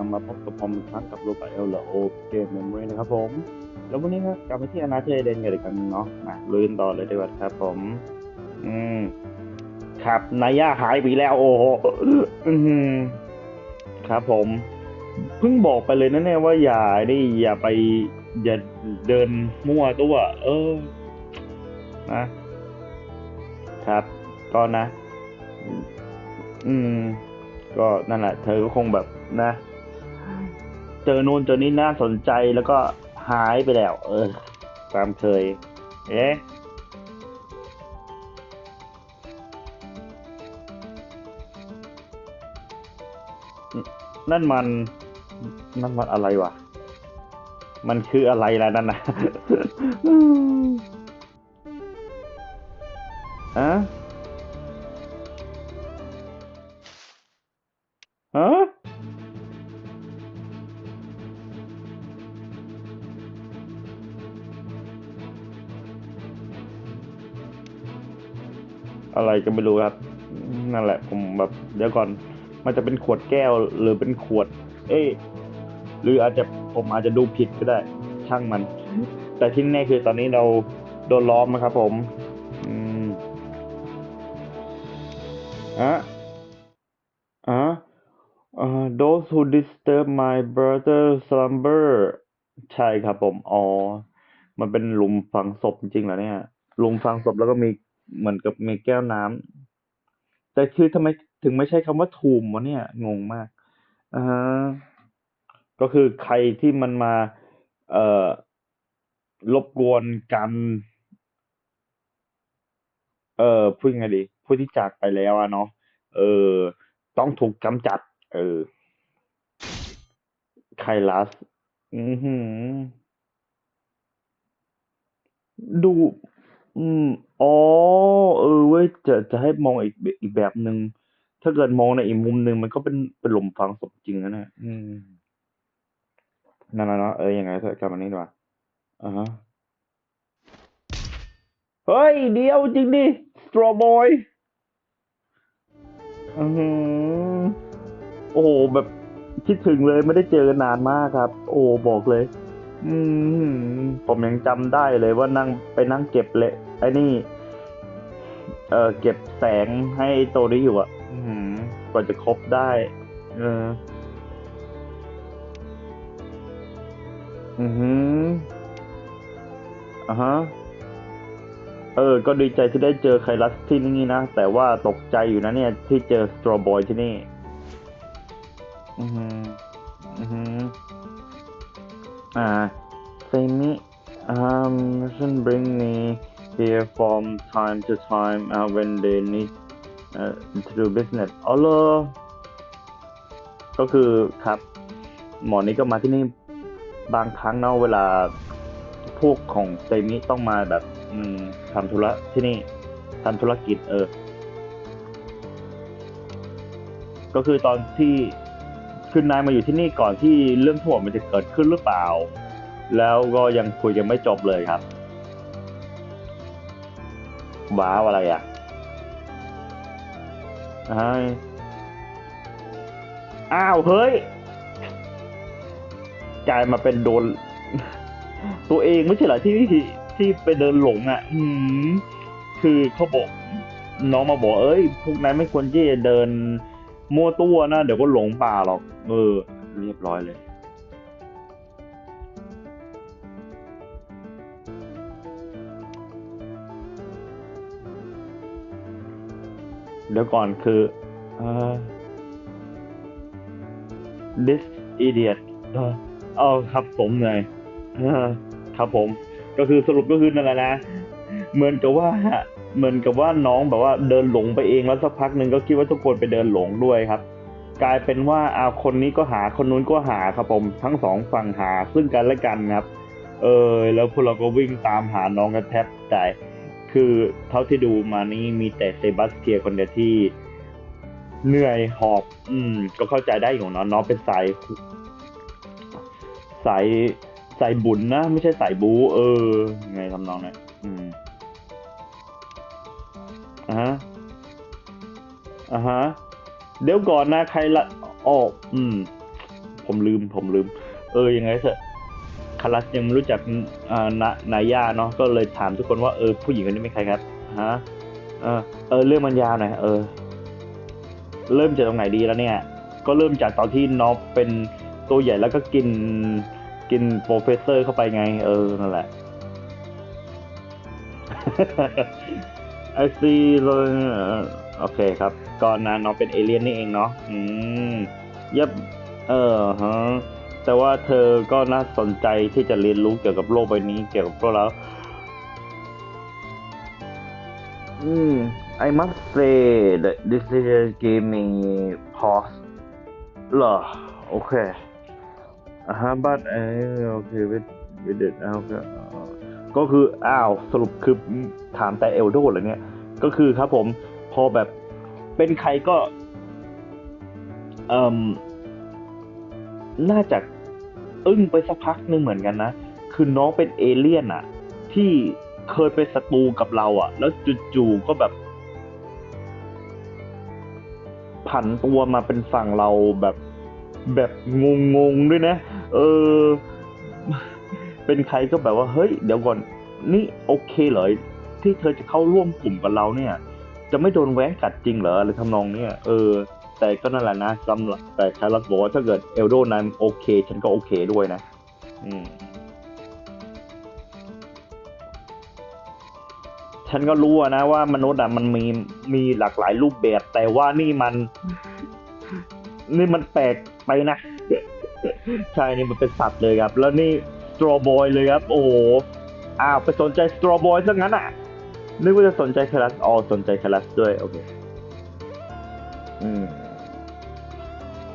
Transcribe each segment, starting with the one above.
ลับมาพบกับผมอีกครั้งกับโรบอทเอลเลโอเกมเมมโมรีนะครับผม แล้ววันนี้ครับกลับมาที่อนาเทเดนกันอีกกันเนาะมาลุยกันต่อเลยดีกว่าครับผม อืม ครับนายย่าหายไปแล้วโอ้โหอืมครับผม เพิ่งบอกไปเลยนะเนี่ยว่าอย่านี่อย่าไป อย่าเดินมั่วตัว เออ นะ ครับ ก็นะ อืมก็นั่นแหละ เธอก็คงแบบนะ เจอนู่นเจอนี่น่าสนใจแล้วก็หายไปแล้ว เออ ตามเคย เอ๊ะนั่นมัน นั่นมันอะไรวะ มันคืออะไรล่ะนั่นนะอะ อะไรก็ไม่รู้ครับ นั่นแหละ ผมแบบเดี๋ยวก่อน มันจะเป็นขวดแก้วหรือเป็นขวด เอ้หรืออาจจะผมอาจจะดูผิดก็ได้ ช่างมัน แต่ที่แน่คือตอนนี้เราโดนล้อมนะครับ ผม อืมอะอะ uh, those who disturb my brother slumber ใช่ครับผม อ๋อ มันเป็นหลุมฝังศพจริงๆเหรอเนี่ยหลุมฝังศพแล้วก็มี เหมือนกับมีแก้วน้ำแต่คือทำไมถึงไม่ใช่คำว่าทูมวะเนี่ยงงมากอ่าก็คือใครที่มันมา เอ่อรบกวนการเอ่อพูดยังไงดีผู้ที่จากไปแล้วอะเนาะเออ ต้องถูกกำจัด เออไคลัสอือหือ ดู อืม อ๋อ เออเว้ย จะ จะให้มองอีกแบบอีกแบบหนึ่ง ถ้าเกิดมองในอีกมุมหนึ่ง มันก็เป็น เป็นหลุมฝังศพจริงนะเนี่ย อืม นั่นแหละเนาะ เออ ยังไง ถ กลับมานี่ดีกว่าอ่าฮะ เฮ้ย เดียว จริงดิสตรอบอยอือหือ โอ้โหแบบคิดถึงเลย ไม่ได้เจอกันนานมากครับ โอ้ บอกเลย อืมผมยังจำได้เลยว่านั่ง ไปนั่งเก็บเลย ไอ้นี่ เออเก็บแสงให้ตัวนี้อยู่อะ อืมกว่าจะครบได้ เออ อือหืออ่าฮะ เออ ก็ดีใจที่ได้เจอไคลัสที่นี่นะ แต่ว่าตกใจอยู่นะเนี่ย ที่เจอสตรอบอยที่นี่ อือหือ อือหือ อ่า Sammy um should bring me here from time to time uh, when they need uh, to do business อ๋อเหรอก็คือครับ หมอนี้ก็มาที่นี่บางครั้งเนาะเวลาพวกของเซมิต้องมาแบบทำธุระที่นี่ทำธุรกิจเออ ก็คือตอนที่คือนายมาอยู่ที่นี่ก่อนที่เรื่องทั้งหมดมันจะเกิดขึ้นหรือเปล่า แล้วก็ยังคุยกันไม่จบเลยครับ ว้าวอะไรอะอ้ายอ้าวเฮ้ยกลายมาเป็นโดน ตัวเองไม่ใช่เหรอที่ที่ที่ไปเดินหลงอะ อืมคือเขาบอกน้องมาบอกเอ้ยพวกนั้นไม่ควรที่จะเดินมั่วตัวนะ เดี๋ยวก็หลงป่าหรอก เออ เรียบร้อยเลย เดี๋ยวก่อนคือเออ this idiot เออครับผมเลยครับผม ก็คือสรุปก็คือนั่นแหละนะ เหมือนกับว่าเหมือนกับว่าน้องแบบว่าเดินหลงไปเองแล้วสักพักหนึ่งก็คิดว่าทุกคนไปเดินหลงด้วยครับ กลายเป็นว่าเอาคนนี้ก็หาคนนู้นก็หาครับผมทั้งสองฝั่งหาซึ่งกันและกันครับ เออแล้วพวกเราก็วิ่งตามหาน้องกันแทบตาย คือเท่าที่ดูมานี่มีแต่เซบาสเตียคนเดียวที่เหนื่อยหอบ อืม ก็เข้าใจได้อยู่เนาะน้องเป็นสายสายสายบุญนะ ไม่ใช่สายบู เออไงทำนองนั้นอืมอ่าฮะอ่าฮะ เดี๋ยวก่อนนะ ใครละอ๋ออืมผผมลืม ผมลืม เออ ยังไงเถอะ คารัสยังไม่รู้จักนานายาเนาะก็เลยถามทุกคนว่าเออผู้หญิงคนนี้เป็นใครครับฮะเออเออเรื่องมันยาวหน่อยเออ เริ่มจากตรงไหนดีแล้วเนี่ย ก็เริ่มจากตอนที่น็อปเป็นตัวใหญ่แล้วก็กินกินโปรเฟสเซอร์เข้าไปไง เออนั่นแหละไอซีเลยโอเคครับก่อนนะน้องเป็นเอเลี่ยนนี่เองเนาะอืมยับเออฮะ แต่ว่าเธอก็น่าสนใจที่จะเรียนรู้เกี่ยวกับโลกใบนี้เกี่ยวกับพวกเรา อืม I must say that this is gave me pause เหรอโอเค อ่าฮะ but เออโอเค with with it โอเคก็คือ อ้าว สรุปคือถามแต่เอลโดเหรอเนี่ย ก็คือครับผมพอแบบเป็นใครก็ เอ่มน่าจะ อึ้งไปสักพักหนึ่งเหมือนกันนะ คือน้องเป็นเอเลี่ยนอะที่เคยเป็นศัตรูกับเราอะแล้วจู่ๆก็แบบ ผันตัวมาเป็นฝั่งเราแบบแบบงงๆด้วยนะ เออ เป็นใครก็แบบว่า เฮ้ย เดี๋ยวก่อน นี่โอเคเหรอที่เธอจะเข้าร่วมกลุ่มกับเราเนี่ย จะไม่โดนแว้งกัดจริงเหรออะไรทำนองเนี้ยเออ แต่ก็นั่นแหละนะสำหรับแต่คารัสบอกว่าถ้าเกิดเอลโดนั้นโอเค ฉันก็โอเคด้วยนะ อืม ฉันก็รู้อะนะว่ามนุษย์อะมันมีมีหลากหลายรูปแบบ แต่ว่านี่มัน นี่มันแปลกไปนะ ใช่นี่มันเป็นสัตว์เลยครับ แล้วนี่สตรอบอยเลยครับ โอ้โหอ้าวไปสนใจสตรอบอยซะงั้นอะนึกว่าจะสนใจคารัสอ๋อสนใจคารัสด้วย โอเค อืม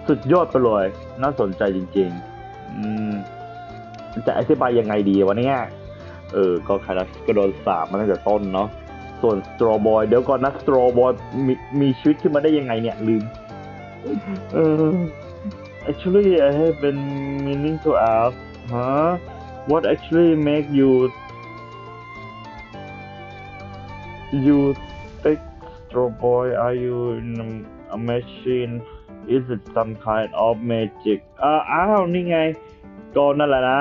สุดยอดไปเลย น่าสนใจจริง ๆ อืมจะอธิบายยังไงดีวะเนี่ย เออ ก็คารัสก็โดนสาบมาตั้งแต่ต้นเนาะ ส่วนสตรอบอยเดี๋ยวก่อนนะสตรอบอยมีมีชีวิตขึ้นมาได้ยังไงเนี่ยลืม เออ actually I have been meaning to ask huh what actually make you you think straw boy are you in a machine is it some kind of magic อ่าอ้าวนี่ไงก็นั่นแหละนะ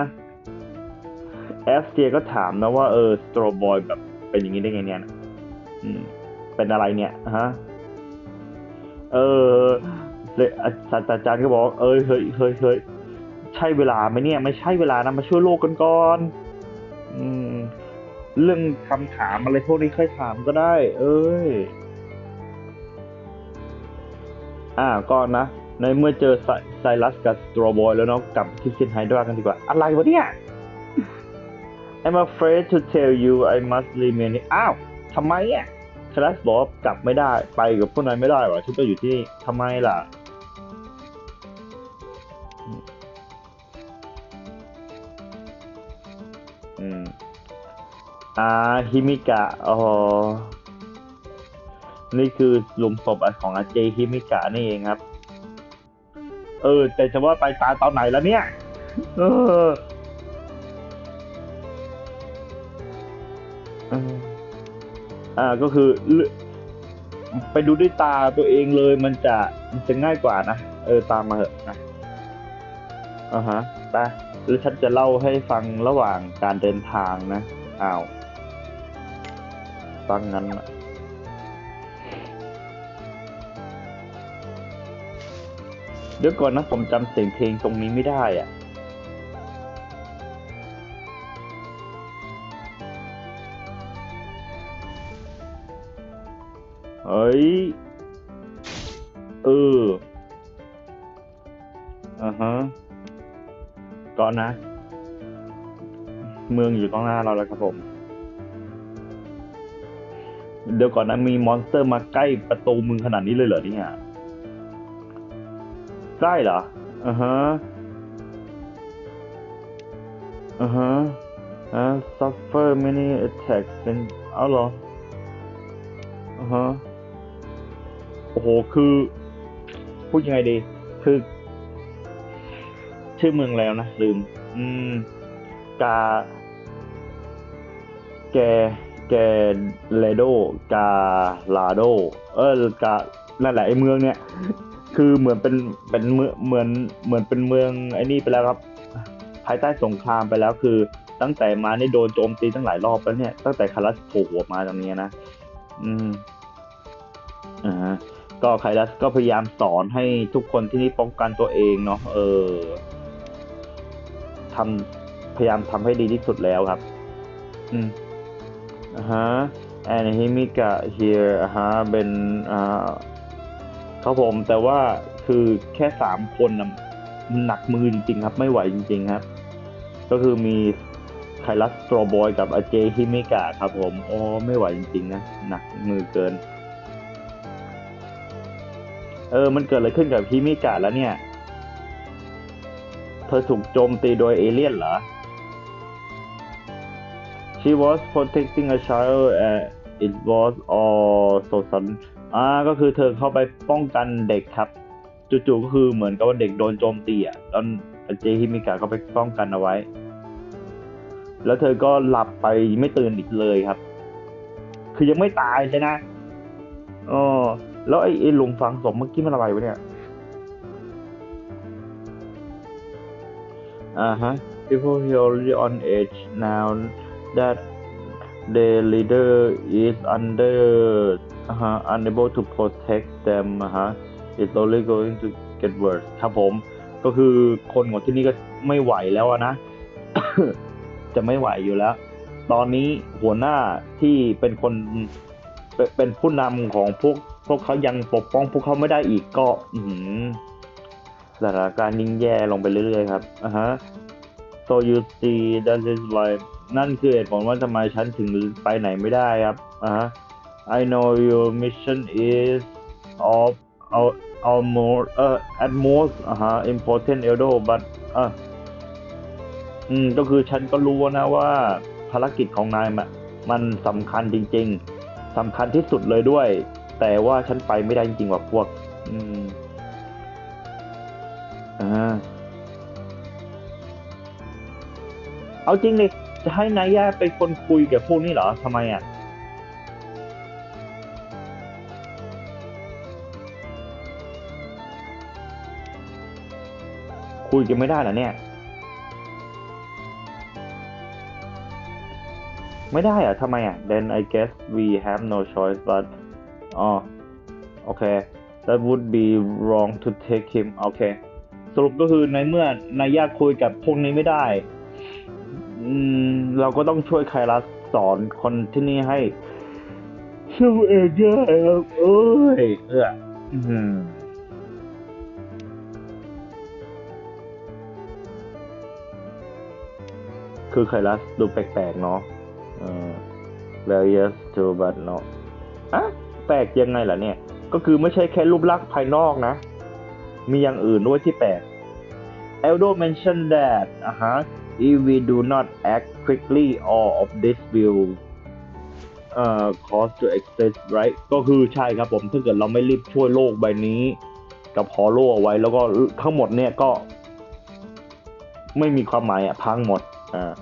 แอสเทียก็ถามนะว่าเออสตรบอยแบบเป็นอย่างนี้ได้ไงเนี่ยอืมเป็นอะไรเนี่ยฮะเออศาสตราจารย์ก็บอกเอ้ยเฮ้ยเฮ้ยเฮ้ยใช่เวลาไหมเนี่ย ไม่ใช่เวลานะมาช่วยโลกกันก่อนอืม เรื่องคำถามอะไรพวกนี้ค่อยถามก็ได้ เอ้ย อ่าก่อนะ ในเมื่อเจอไซไซรัสกับสตรอบอยแล้วเนาะกลับคิสซินไฮดรากันดีกว่า อะไรวะเนี่ย I'm afraid to tell you I must remain อ้าวทำไมอะคลาสบอกกลับไม่ได้ไปกับพวกนั้นไม่ได้หรอฉันต้องอยู่ที่นี่ทำไมล่ะอืมอ่าฮิมิกะอ๋อ นี่คือหลุมศพของอาเจฮิมิกะนี่เองครับ เออ แต่จะว่าไปตาตอนไหนแล้วเนี่ย เออออ่าก็คือ ไปดูด้วยตาตัวเองเลยมันจะมันจะง่ายกว่านะ เออ ตามมาเถอะนะอ่าฮะไปแล้วฉันจะเล่าให้ฟังระหว่างการเดินทางนะอ้าวฟังงั้นน่ะ เดี๋ยวก่อนนะผมจำเสียงเพลงตรงนี้ไม่ได้อะเฮ้ย เอออ่าฮะก่อนนะ เมืองอยู่ตรงหน้าเราแล้วครับผม เดี๋ยวก่อนนะมีมอนสเตอร์มาใกล้ประตูเมืองขนาดนี้เลยเหรอเนี่ย ใกล้เหรออ่าฮะอ่าฮะอ่า suffer many attacks เป็นเอาเหรออ่าฮะโอ้โห คือ พูดยังไงดี คือ ชื่อเมืองแล้วนะ ลืม อืม กา แก แกเลโด กาลาโด เออกา นั่นแหละไอ้เมืองเนี่ย คือเหมือนเป็นเป็นเมืองเหมือนเหมือนเป็นเมืองไอ้นี่ไปแล้วครับ ภายใต้สงครามไปแล้วคือ ตั้งแต่มานี่โดนโจมตีตั้งหลายรอบแล้วเนี่ยตั้งแต่คารัสโผล่หัวมาตรงนี้นะอืมอ่าก็ไคลัสก็พยายามสอนให้ทุกคนที่นี่ป้องกันตัวเองเนาะเออทำพยายามทำให้ดีที่สุดแล้วครับ อืมอ่าฮะ and Himika here อ่าฮะเป็นอ่า ครับผมแต่ว่าคือแค่สามคนนะมันหนักมือจริงๆครับ ไม่ไหวจริงๆครับ ก็คือมีไคลัสสโตรบอยกับอาเจฮิมิกะครับผมโอ้ไม่ไหวจริงๆนะ หนักมือเกิน เออ มันเกิดอะไรขึ้นกับฮิมิกะแล้วเนี่ย เธอถูกโจมตีโดยเอเลี่ยนเหรอ She was protecting a child and it was all so sudden อ่าก็คือเธอเข้าไปป้องกันเด็กครับ จู่ๆก็คือเหมือนกับว่าเด็กโดนโจมตีอะตอนเจฮิมิกะก็ไปป้องกันเอาไว้ แล้วเธอก็หลับไปไม่ตื่นอีกเลยครับ คือยังไม่ตายเลยนะอ๋อแล้วไอ้ไอ้หลุมฝังศพเมื่อกี้มันอะไรวะเนี่ยอ่าฮะ people here on edge now that the leader is under อ่าฮะ unable to protect them อ่าฮะ it's only going to get worse ครับผม ก็คือคนของที่นี่ก็ไม่ไหวแล้วนะ จะไม่ไหวอยู่แล้ว ตอนนี้หัวหน้าที่เป็นคนเป็นผู้นำของพวกพวกเขายังปกป้องพวกเขาไม่ได้อีกก็สถานการณ์ยิ่งแย่ลงไปเรื่อยๆครับอ่าฮะ so you see that is why นั่นคือเหตุผลว่าทำไมฉันถึงไปไหนไม่ได้ครับอ่าฮะ I know your mission is of our our more เอ่อ at most อ่าฮะ important Eldo but อะอืมก็คือฉันก็รู้นะว่าภารกิจของนายมันมันสำคัญจริง ๆสำคัญที่สุดเลยด้วย แต่ว่าฉันไปไม่ได้จริงๆว่ะพวก อืมอ่าเอาจริงเลยจะให้นายย่เป็นคนคุยกับพวกนี้เหรอทำไมอะ คุยกันไม่ได้เหรอเนี่ย ไม่ได้อะทำไมอะ then I guess we have no choice but อ๋อโอเค that would be wrong to take him โอเค สรุปก็คือในเมื่อนายย่าคุยกับพวกนี้ไม่ได้ อืม เราก็ต้องช่วยไคลัสสอนคนที่นี่ให้ช่วยเองได้ครับเอ้ยเออ คือไคลัสดูแปลกๆเนาะเออ various to but no อะแปลกยังไงล่ะเนี่ย ก็คือไม่ใช่แค่รูปลักษณ์ภายนอกนะ มีอย่างอื่นด้วยที่แปลก Eldo mentioned that อะฮะ if we do not act quickly all of this will เอ่อ cause to exist right ก็คือใช่ครับผมถ้าเกิดเราไม่รีบช่วยโลกใบนี้ กับฮอโลเอาไว้แล้วก็ทั้งหมดเนี่ยก็ ไม่มีความหมายอะพังหมดอ่า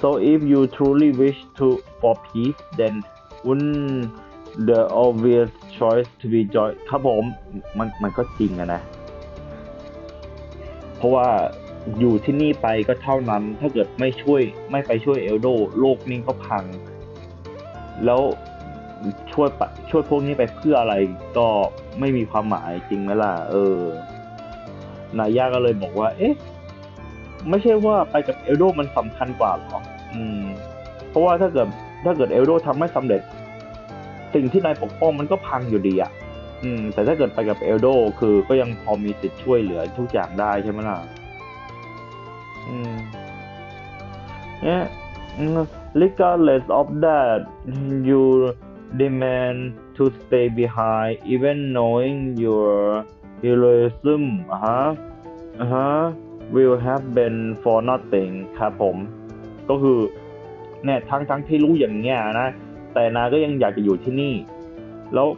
so if you truly wish to for peace then wouldn't the obvious choice to be joy ครับผมมันมันก็จริงอะนะ เพราะว่าอยู่ที่นี่ไปก็เท่านั้น ถ้าเกิดไม่ช่วยไม่ไปช่วยเอลโด โลกนี้ก็พัง แล้วช่วยช่วยพวกนี้ไปเพื่ออะไรก็ไม่มีความหมายจริงไหมล่ะ เออนายาก็เลยบอกว่า เอ๊ะ ไม่ใช่ว่าไปกับเอลโดมันสำคัญกว่าหรออืม เพราะว่าถ้าเกิดถ้าเกิดเอลโดทำไม่สำเร็จ สิ่งที่นายปกป้องมันก็พังอยู่ดีอะ อืม แต่ถ้าเกิดไปกับเอลโดคือก็ยังพอมีสิทธิ์ช่วยเหลือทุกอย่างได้ใช่ไหมล่ะ อืม yeah mm, regardless of that you demand to stay behind even knowing your heroism อะฮะอะฮะ will have been for nothing ครับผม ก็คือเนี่ยทั้งทั้งที่รู้อย่างเงี้ยนะ แต่นายก็ยังอยากจะอยู่ที่นี่ แล้ว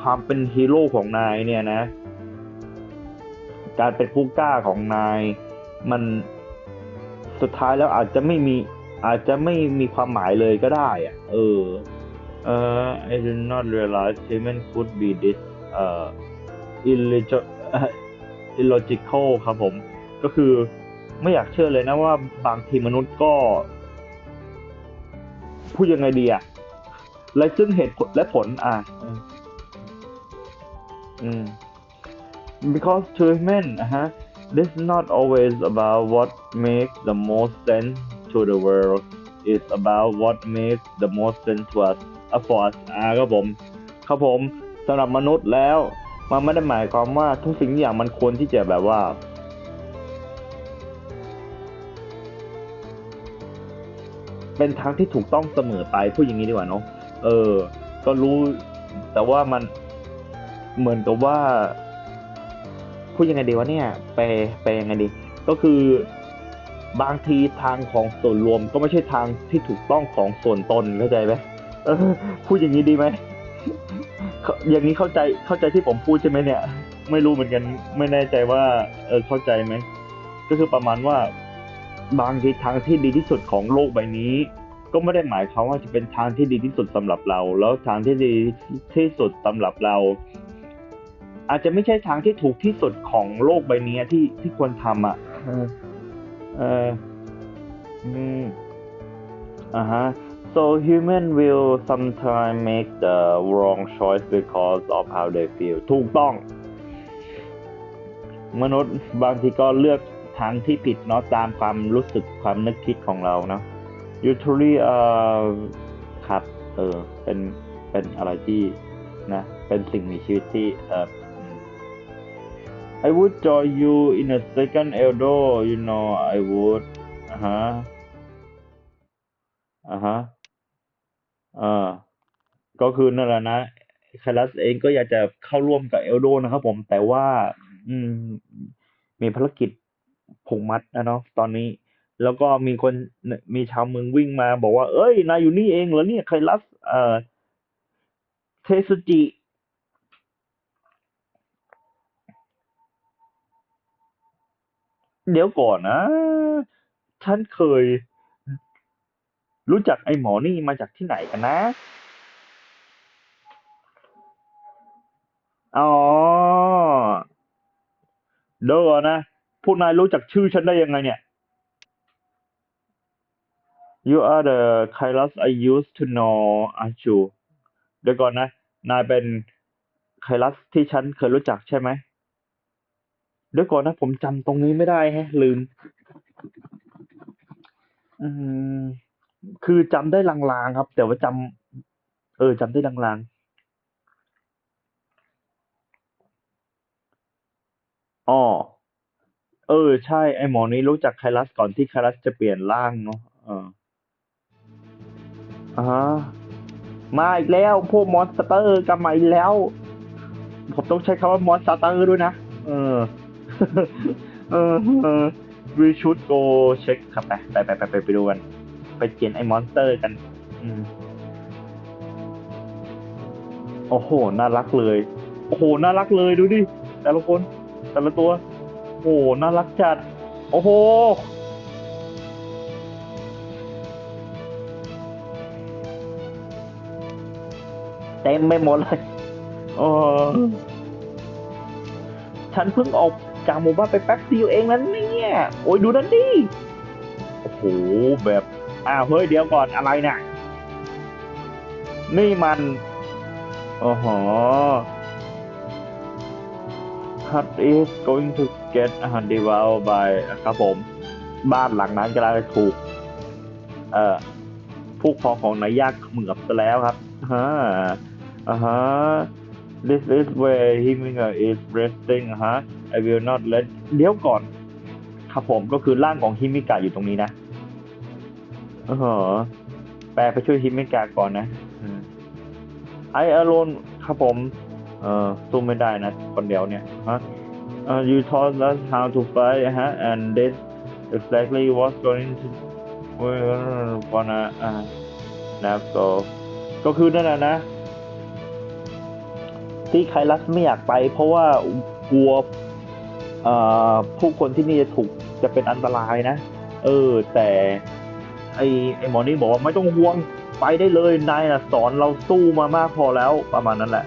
ความเป็นฮีโร่ของนายเนี่ยนะ การเป็นผู้กล้าของนาย มันสุดท้ายแล้วอาจจะไม่มีอาจจะไม่มีความหมายเลยก็ได้อะเออเออ I did not realize human could be this อ่อ illegit เอ่อ illogical ครับผม ก็คือ ไม่อยากเชื่อเลยนะว่าบางทีมนุษย์ก็พูดยังไงดีอะและซึ่งเหตุผลและผลอะอืม because to human อะฮะ this not always about what makes the most sense to the world it's about what makes the most sense to us for us อะครับผมครับผมสำหรับมนุษย์แล้ว มันไม่ได้หมายความว่าทุกสิ่งอย่างมันควรที่จะแบบว่า เป็นทางที่ถูกต้องเสมอไปพูดอย่างนี้ดีกว่าเนาะเออ ก็รู้แต่ว่ามันเหมือนกับว่าพูดยังไงดีวะเนี่ยแปลแปลยังไงดี ก็คือบางทีทางของส่วนรวมก็ไม่ใช่ทางที่ถูกต้องของส่วนตนเข้าใจไหมพูดอย่างนี้ดีไหมอย่างนี้เข้าใจเข้าใจที่ผมพูดใช่ไหมเนี่ย ไม่รู้เหมือนกันไม่แน่ใจว่าเออเข้าใจไหมก็คือประมาณว่า บางทีทางที่ดีที่สุดของโลกใบนี้ ก็ไม่ได้หมายความว่าจะเป็นทางที่ดีที่สุดสำหรับเรา แล้วทางที่ดีที่สุดสำหรับเรา อาจจะไม่ใช่ทางที่ถูกที่สุดของโลกใบนี้ที่ที่ควรทำอะเออเอออืมอ่าฮะ so human will sometimes make the wrong choice because of how they feel ถูกต้อง มนุษย์บางทีก็เลือก ทางที่ผิดเนาะตามความรู้สึกความนึกคิดของเราเนาะ usually เอ่อครับเออเป็นเป็นอะไรที่นะเป็นสิ่งมีชีวิตที่เอออืม I would join you in a second Eldo you know I would อ่าฮะอ่าฮะอ่าก็คือนั่นแหละนะคารัสเองก็อยากจะเข้าร่วมกับเอลโดนะครับผมแต่ว่า อืม มีภารกิจ ผูกมัดนะเนาะตอนนี้ แล้วก็มีคนมีชาวเมืองวิ่งมาบอกว่า เอ้ยนายอยู่นี่เองเหรอเนี่ยไคลัสเอ่อเทสุจิเดี๋ยวก่อนนะ ฉันเคย รู้จักไอ้หมอนี่มาจากที่ไหนกันนะ อ๋อเดี๋ยวก่อนนะ พวกนายรู้จักชื่อฉันได้ยังไงเนี่ย You are the Kailas I used to know aren't you เดี๋ยวก่อนนะ นายเป็นไคลัสที่ฉันเคยรู้จักใช่ไหม เดี๋ยวก่อนนะ ผมจำตรงนี้ไม่ได้แฮะ ลืม อืม คือจำได้ลางๆครับ แต่ว่าจำเออจำได้ลางๆอ๋อ เออ ใช่ ไอหมอนี้รู้จักไคลัสก่อนที่ไคลัสจะเปลี่ยนร่างเนาะเอออ่าฮะมาอีกแล้ว พวกมอนสเตอร์กลับมาอีกแล้ว ผมต้องใช้คำว่ามอนสเตอร์ด้วยนะ เออ เออเออ we should go check ครับไปไปไปไปไปไปดูกัน ไปเขียนไอ้มอนสเตอร์กัน อืมโอ้โห น่ารักเลย โอ้โห น่ารักเลยดูดิ แต่ละคน แต่ละตัว โอ้โห น่ารักจัด โอ้โห เต็มไปหมดเลยเออฉันเพิ่งออกจากหมู่บ้านไปแป๊บเดียวเองนั้นเนี่ย โอ้ยดูนั่นดิ โอ้โห แบบ อ้าวเฮ้ยเดี๋ยวก่อนอะไรนี่ยนี่มัน โอ้โห Hut is going to get devoured by ครับผม บ้านหลังนั้นกำลังถูก เอ่อผู้ครองของนายยากเหมือบซะแล้วครับฮ่าอ่าฮะ this is where Himiga is resting ฮะ I will not let เดี๋ยวก่อน ครับผมก็คือร่างของฮิมิกะอยู่ตรงนี้นะเออแปลไปช่วยฮิมิกะก่อนนะไออารอนครับผม เออสู้ไม่ได้นะ คนเดียวเนี่ยฮะ uh, you taught us how to fight ฮะ and this exactly what's going to we're gonna uh, now go ก็คือนั่นแหละนะ ที่ไคลัสไม่อยากไป เพราะว่ากลัวอ่อผู้คนที่นี่จะถูกจะเป็นอันตรายนะ เออ แต่ไอไอหมอนี่บอกว่าไม่ต้องห่วงไปได้เลยนายนะสอนเราสู้มามากพอแล้วประมาณนั้นแหละ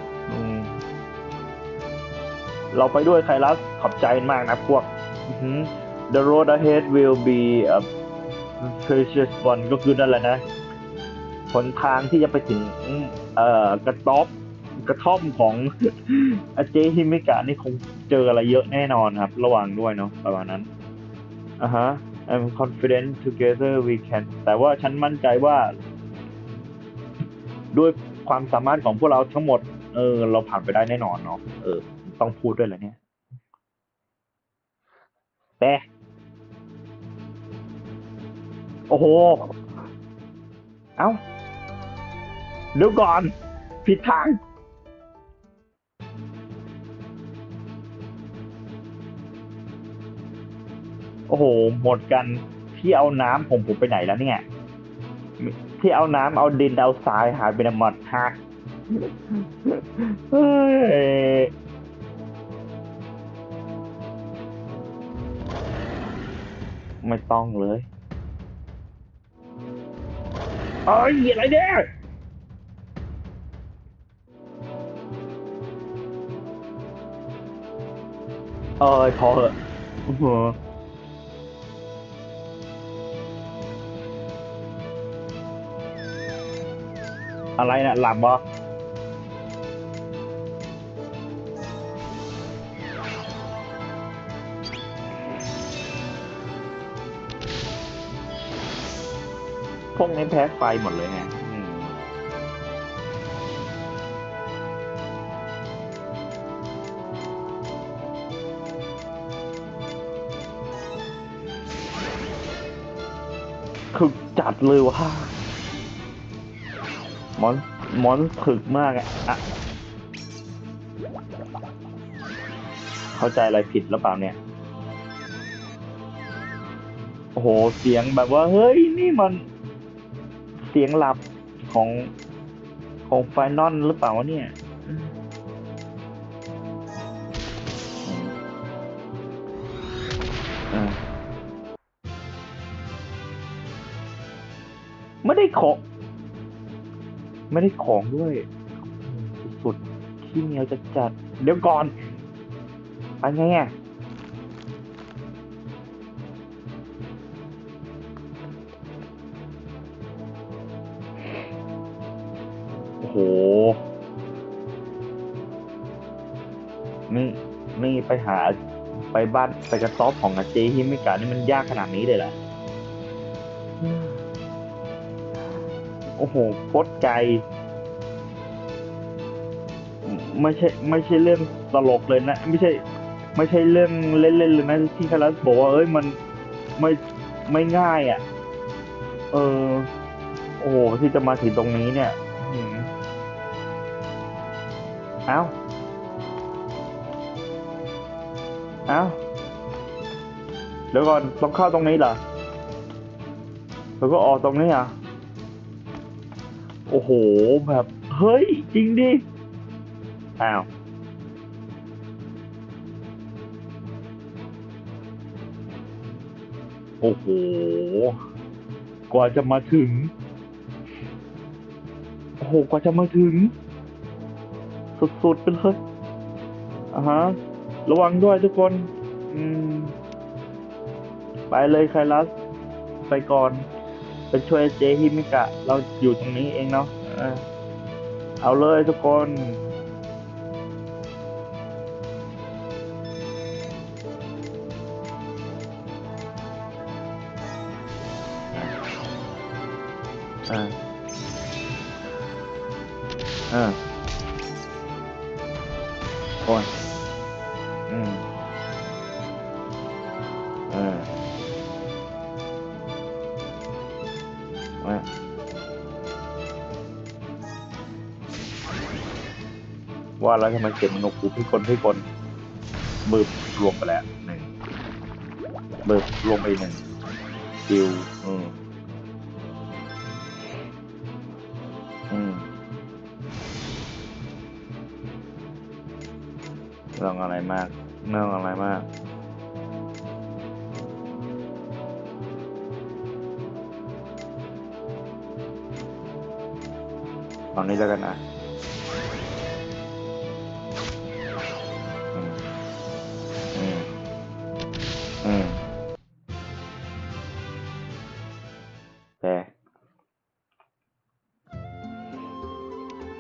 เราไปด้วยไคลัสขอบใจมากนะพวกอือหือ The road ahead will be a precious one ก็คือนั่นแหละนะหนทางที่จะไปถึงเอ่อกระต๊อบกระท่อมของอาเจฮิมิกะนี่คงเจออะไรเยอะแน่นอนครับ ระวังด้วยเนาะประมาณนั้นอะฮะ I'm confident together we can แต่ว่าฉันมั่นใจว่า ด้วยความสามารถของพวกเราทั้งหมด เออ เราผ่านไปได้แน่นอนเนาะเออ ต้องพูดด้วยแหละเนี่ยแต่โอ้โห เอ้าเดี๋ยวก่อน ผิดทาง โอ้โห หมดกันที่เอาน้ำผมผมไปไหนแล้วเนี่ย ที่เอาน้ำเอาดินเอาทรายหายไปหมดฮะเฮ้ย ไม่ต้องเลยเอ้ยอะไรเนี่ยเอ้ยพอเหอะอื้อหืออะไรนะหลับเพวกนี้แพ้ไฟหมดเลยไงคือจัดเลยว่ะมอนมอนถึกมากอะอะเข้าใจอะไรผิดหรือเปล่าเนี่ย โอ้โห เสียงแบบว่า เฮ้ย นี่มัน เสียงหลับของของไฟนอลหรือเปล่าเนี่ย ไม่ได้ของ ไม่ได้ของด้วย สุดๆขี้เหนียวจะจัด เดี๋ยวก่อน ไปไงอะ ไปหาไปบ้านไปกระต๊อบของอาเจฮิมิกะนี่มันยากขนาดนี้เลยเหรอโอ้โหโคตรไกลไม่ใช่ไม่ใช่เรื่องตลกเลยนะ ไม่ใช่ ไม่ใช่เรื่องเล่นๆเลยนะที่คารัสบอกว่าเอ้ยมันไม่ไม่ง่ายอะ่ะ เออ โอ้โหที่จะมาถึงตรงนี้เนี่ยอื้อหือเอ้า เอ้าเดี๋ยวก่อนต้องเข้าตรงนี้เหรอแล้วก็ออกตรงนี้อะโอ้โหแบบ เฮ้ย จริงดิอ้าวโอ้โห กว่าจะมาถึง โอ้โห กว่าจะมาถึง สุดๆไปเลยอ่าฮะ ระวังด้วยทุกคน อืม ไปเลยไคลัส ไปก่อน ไปช่วยเจฮิมิกะ เราอยู่ตรงนี้เองเนาะเอาเลยทุกคนอ่าอ่าโอ้ย ว่าแล้วทำไมเก็บมันกูพี่คนพี่คนบึบรวมไปแล้วหนึ่งบึบรวมไปหนึ่งคิวอืมอืมเรื่องอะไรมากเรื่องอะไรมากตอนนี้แล้วกันนะ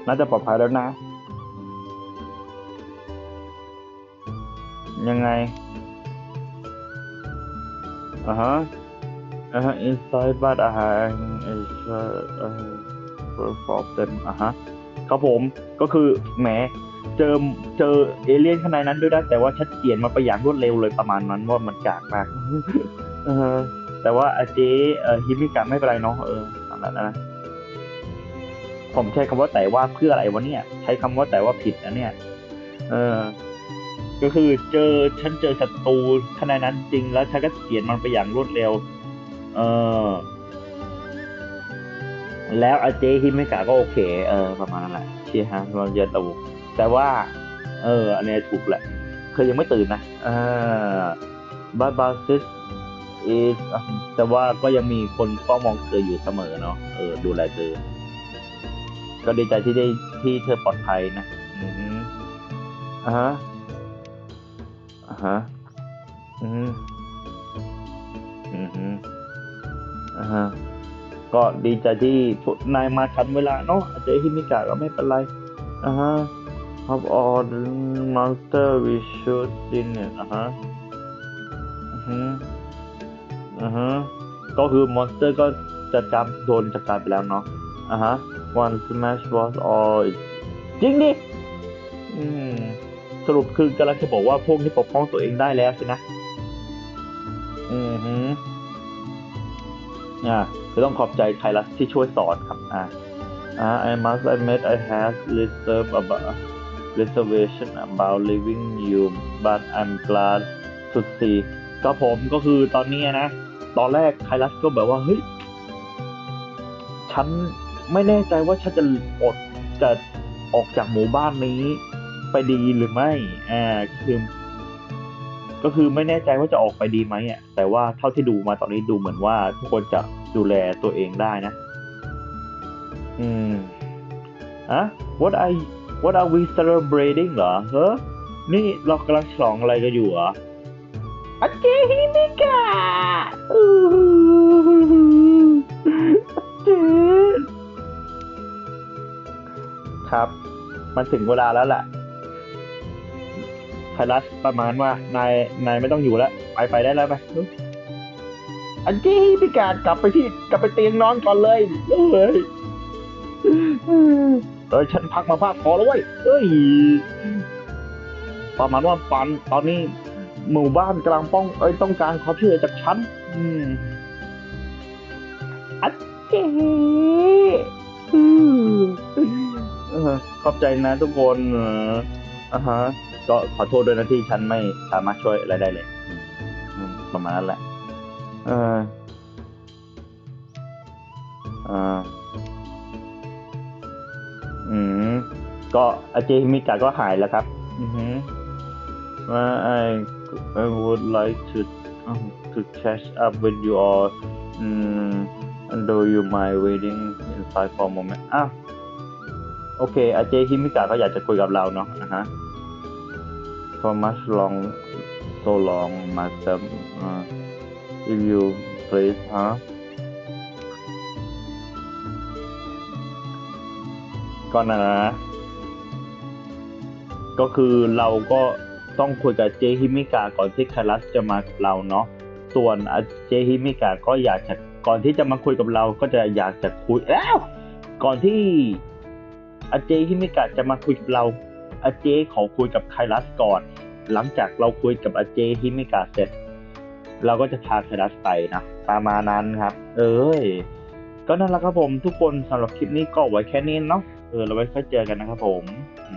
น่าจะปลอดภัยแล้วนะ ยังไงอ่าฮะอ่าฮะ inside but I have is uh for them อ่าฮะครับผมก็คือแหมเจอเจอเอเลี่ยนข้างในนั้นด้วยนะแต่ว่าชัดเจนมาไปอย่างรวดเร็วเลยประมาณนั้นว่ามันกากมากเออแต่ว่าอาเจเอ่อฮิมิกะไม่เป็นไรเนาะเออนั่นแหละนะ ผมใช้คำว่าแต่ว่าเพื่ออะไรวะเนี่ย ใช้คำว่าแต่ว่าผิดนะเนี่ย เออ ก็คือเจอฉันเจอศัตรูขนาดนั้นจริงแล้วฉันก็เขียนมันไปอย่างรวดเร็ว เออ แล้วอาเจฮิเมกะก็โอเค เออ ประมาณนั้นแหละเชียร์ฮะมันจะตูแต่ว่า เออ อันนี้ถูกแหละเคยยังไม่ตื่นนะเออบัตบาซิส is แต่ว่าก็ยังมีคนเฝ้ามองเธออยู่เสมอเนาะ เออ ดูแลเธอ ก็ดีใจที่ได้ที่เธอปลอดภัยนะอือฮึอ่าฮะอ่าฮะอืมอืมอืมอ่าฮะก็ดีใจที่พวกนายมาทันเวลาเนาะอาจจะฮิมิกะก็ไม่เป็นไรอ่าฮะ Of all the monster we should in เนี่ยอ่าฮะอือฮึอ่าฮะก็คือมอนสเตอร์ก็จะจำโดนจัดการไปแล้วเนาะอ่าฮะ one smash was all จริงดิอืมสรุปคือกำลังจะบอกว่าพวกนี้ปกป้องตัวเองได้แล้วสินะ อือฮึอ่าคือต้องขอบใจไคลัสที่ช่วยสอนครับ อ่าอ่า I must admit I have reserved about reservation about leaving you but I'm glad to see ก็ผมก็คือตอนนี้นะ ตอนแรกไคลัสก็แบบว่า เฮ้ย ฉัน ไม่แน่ใจว่าฉันจะอดจะออกจากหมู่บ้านนี้ไปดีหรือไม่อ่าก็คือก็คือไม่แน่ใจว่าจะออกไปดีไหมอะแต่ว่าเท่าที่ดูมาตอนนี้ดูเหมือนว่า ทุกคนจะดูแลตัวเองได้นะ อืมอะ what are what are we celebrating เหรอเฮ้อนี่เรากำลังฉลองอะไรกันอยู่เหรออาเจฮิมิกะอู้หูอาเจ ครับ มันถึงเวลาแล้วแหละไทรัสประมาณว่านายนายไม่ต้องอยู่แล้ว ไปไปได้แล้วไปอันจี้พี่กาดกลับไปที่กลับไปเตียงนอนก่อนเลยเอ้ยเอ้ยฉันพักมาพักพอแล้วเว้ยเอ้ยประมาณว่าปันตอนนี้หมู่บ้านกำลังป้องเอ้ยต้องการความช่วยเหลือจากฉันอืมอันเจ๊อืม ขอบใจนะทุกคนเอออ่าฮะ ก็ขอโทษด้วยนะที่ฉันไม่สามารถช่วยอะไรได้เลยอืมประมาณนั้นแหละ เอออ่าอืม ก็อาเจฮิมิกะก็หายแล้วครับ อือฮึว่า I I would like to um, to catch up with you all อืม and do you mind waiting inside for a moment อ้าว โอเค อาเจฮิมิกะก็อยากจะคุยกับเราเนาะนะฮะ for much long so long myself uh, if you please ฮะก็นั่นนะ ก็คือเราก็ต้องคุยกับเจฮิมิกะก่อนที่คารัสจะมากับเราเนาะ ส่วนอาเจฮิมิกะก็อยากจะก่อนที่จะมาคุยกับเราก็จะอยากจะคุยแล้ว ก่อนที่ อาเจฮิมิกะจะมาคุยกับเราอาเจขอคุยกับไคลัสก่อน หลังจากเราคุยกับอาเจฮิมิกะเสร็จ เราก็จะพาไคลัสไปนะประมาณนั้นครับ เอ้ยก็นั่นแหละครับผมทุกคนสำหรับคลิปนี้ก็ไว้แค่นี้เนาะเออเราไว้ค่อยเจอกันนะครับผมอืม